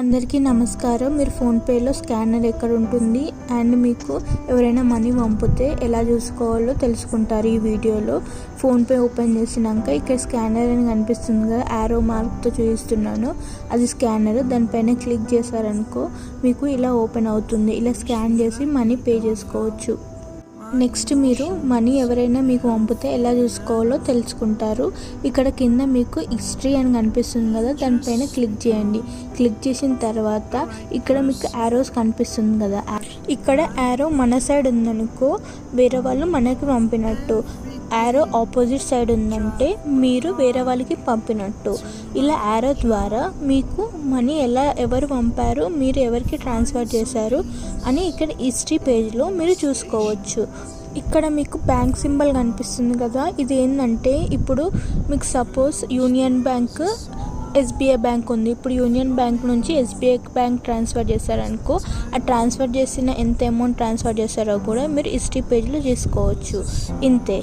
అందరికీ నమస్కారం. మీరు ఫోన్పేలో స్కానర్ ఎక్కడ ఉంటుంది? అండ్ మీకు ఎవరైనా మనీ పంపితే ఎలా చూసుకోవాలో తెలుసుకుంటారు ఈ వీడియోలో. ఫోన్పే ఓపెన్ చేసినాక ఇక్కడ స్కానర్ అని కనిపిస్తుంది కదా యారో మార్క్తో చూపిస్తున్నాను. అది స్కానర్ దానిపైన క్లిక్ చేశారనుకో మీకు ఇలా ఓపెన్ అవుతుంది. ఇలా స్కాన్ చేసి మనీ పే చేసుకోవచ్చు. నెక్స్ట్ మీరు మనీ ఎవరైనా మీకు పంపితే ఎలా చూసుకోవాలో తెలుసుకుంటారు. ఇక్కడ కింద మీకు హిస్టరీ అని కనిపిస్తుంది కదా దానిపైన క్లిక్ చేయండి. క్లిక్ చేసిన తర్వాత ఇక్కడ మీకు యారోస్ కనిపిస్తుంది కదా. ఇక్కడ యారో మన సైడ్ ఉందనుకో వేరే వాళ్ళు మనకి పంపినట్టు. యారో ఆపోజిట్ సైడ్ ఉందంటే మీరు వేరే వాళ్ళకి పంపినట్టు. ఇలా యారో ద్వారా మీకు మనీ ఎలా ఎవరు పంపారు మీరు ఎవరికి ట్రాన్స్ఫర్ చేశారు అని ఇక్కడ హిస్టరీ పేజ్లో మీరు చూసుకోవచ్చు. ఇక్కడ మీకు బ్యాంక్ సింబల్ కనిపిస్తుంది కదా ఇది ఏంటంటే ఇప్పుడు మీకు suppose union bank SBI bank ఉంది. ఇప్పుడు యూనియన్ బ్యాంక్ నుంచి ఎస్బీఐ బ్యాంక్ ట్రాన్స్ఫర్ చేశారనుకో ఆ ట్రాన్స్ఫర్ చేసిన ఎంత అమౌంట్ ట్రాన్స్ఫర్ చేశారో కూడా మీరు హిస్టరీ పేజ్లో చేసుకోవచ్చు. ఇంతే.